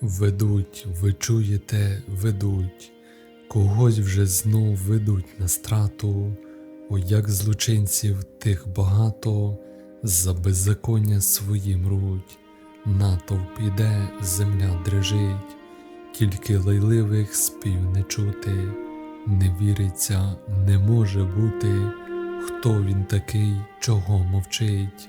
Ведуть, ви чуєте, ведуть, когось вже знов ведуть на страту, о як злочинців тих багато, за беззаконня свої мруть, натовп іде, земля дрижить, тільки лайливих спів не чути, не віриться, не може бути, хто він такий, чого мовчить,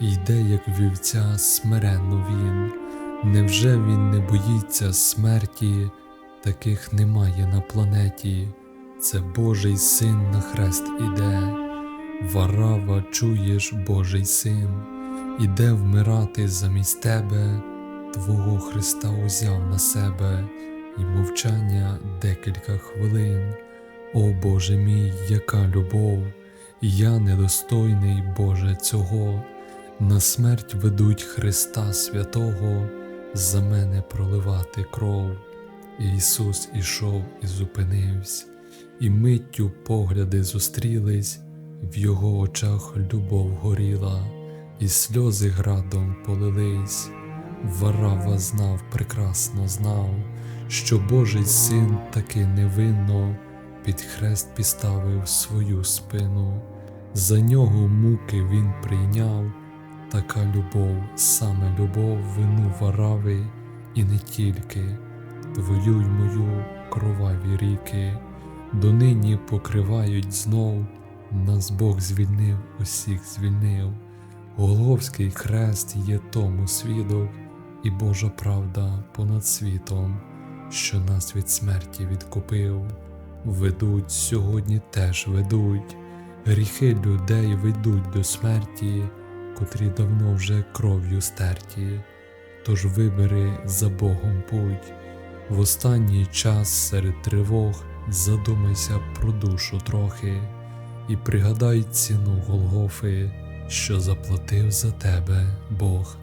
йде, як вівця, смиренно він. Невже він не боїться смерті, таких немає на планеті, це Божий син на хрест іде, Варава, чуєш, Божий син, іде вмирати замість тебе, Твого Христа узяв на себе, і мовчання декілька хвилин. О Боже мій, яка любов, я недостойний, Боже, цього, на смерть ведуть Христа святого за мене проливати кров. Ісус ішов і зупинився, і миттю погляди зустрілись, в його очах любов горіла, і сльози градом полились. Варава знав, прекрасно знав, що Божий син таки невинно під хрест підставив свою спину, за нього муки він прийняв така любов, саме любов вину варави, і не тільки, твою й мою кроваві ріки, донині покривають знов, нас Бог звільнив, усіх звільнив. Голговський хрест є тому свідок, і Божа правда понад світом, що нас від смерті відкупив. Ведуть сьогодні теж ведуть, гріхи людей ведуть до смерті котрі давно вже кров'ю стерті, тож вибери за Богом путь, в останній час серед тривог задумайся про душу трохи, і пригадай ціну Голгофи, що заплатив за тебе Бог.